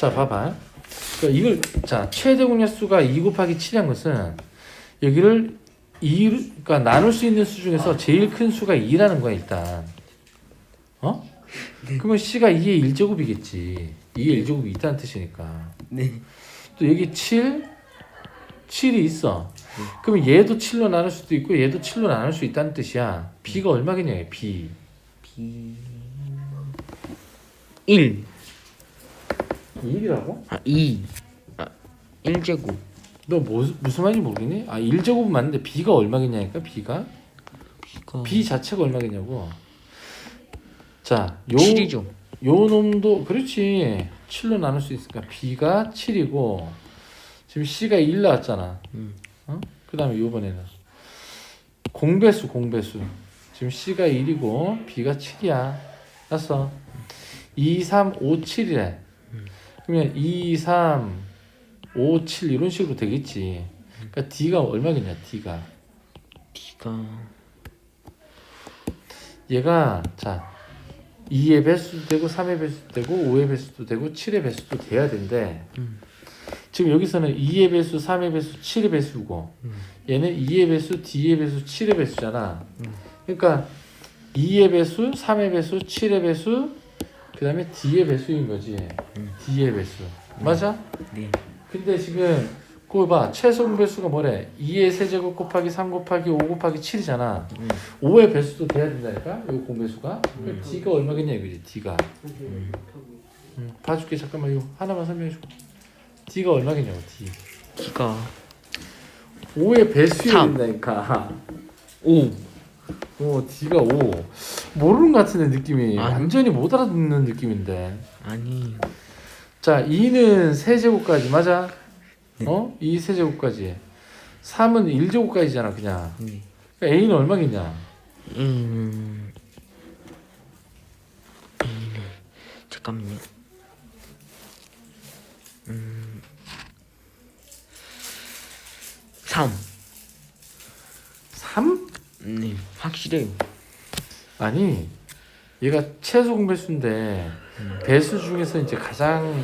자, 봐봐. 그러니까 이걸 자 최대 공약수가 2 곱하기 7이란 것은 여기를 2 그러니까 나눌 수 있는 수 중에서 제일 큰 수가 2라는 거야 일단. 어? 그러면 C가 2의 1제곱이겠지. 2의 1제곱이 있다는 뜻이니까. 네. 또 여기 7, 7이 있어. 그러면 얘도 7로 나눌 수도 있고 얘도 7로 나눌 수 있다는 뜻이야. B가 얼마겠냐, 얘, B. B 1. 1이라고? 아 2. 아 1제곱. 너 뭐, 무슨 말인지 모르겠니? 아 1제곱은 맞는데 B가 얼마겠냐니까 B가? B가 B 자체가 얼마겠냐고. 자, 요, 7이죠. 요 놈도 그렇지. 7로 나눌 수 있으니까 B가 7이고 지금 C가 1 나왔잖아. 음. 어? 그 다음에 요번에는 공배수 공배수. 지금 C가 1이고 B가 7이야. 알았어. 2, 3, 5, 7이래. 그러면 2, 3, 5, 7 이런 식으로 되겠지. 그러니까 D가 얼마겠냐? D가. D가 얘가 자 2의 배수도 되고 3의 배수도 되고 5의 배수도 되고 7의 배수도 돼야 된대. 음. 지금 여기서는 2의 배수, 3의 배수, 7의 배수고 음. 얘는 2의 배수, D의 배수, 7의 배수잖아. 그러니까 2의 배수, 3의 배수, 7의 배수, 그 다음에 D의 배수인 거지. D의 배수. 맞아? 네. 근데 지금 그거 봐. 최소 배수가 뭐래? 2의 세제곱 곱하기 3 곱하기 5 곱하기 7이잖아. 음. 5의 배수도 돼야 된다니까? 요 공배수가? 그럼 D가 얼마겠냐 이거지 D가 음, 봐줄게 잠깐만 이거 하나만 설명해줘 D가 얼마겠냐고 D D가 5의 배수여야 삼. 된다니까 5. 어 D가 5 모르는 것 같은데 느낌이 아니. 완전히 못 알아듣는 느낌인데 아니. 자 2는 세제곱까지 맞아? 네. 어? 2 세제곱까지 3은 1제곱까지잖아 그냥 네. 그러니까 A는 얼마겠냐 음. A는 잠깐만요. 음. 3. 3? 네. 확실해요. 아니 얘가 최소 공배수인데 배수 중에서 이제 가장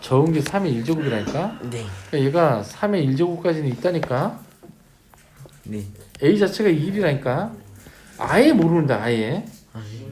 적은 게 3의 1제곱이라니까 네. 그러니까 얘가 3의 1제곱까지는 있다니까 네. A 자체가 1이라니까 아예 모르는데 아예 아니.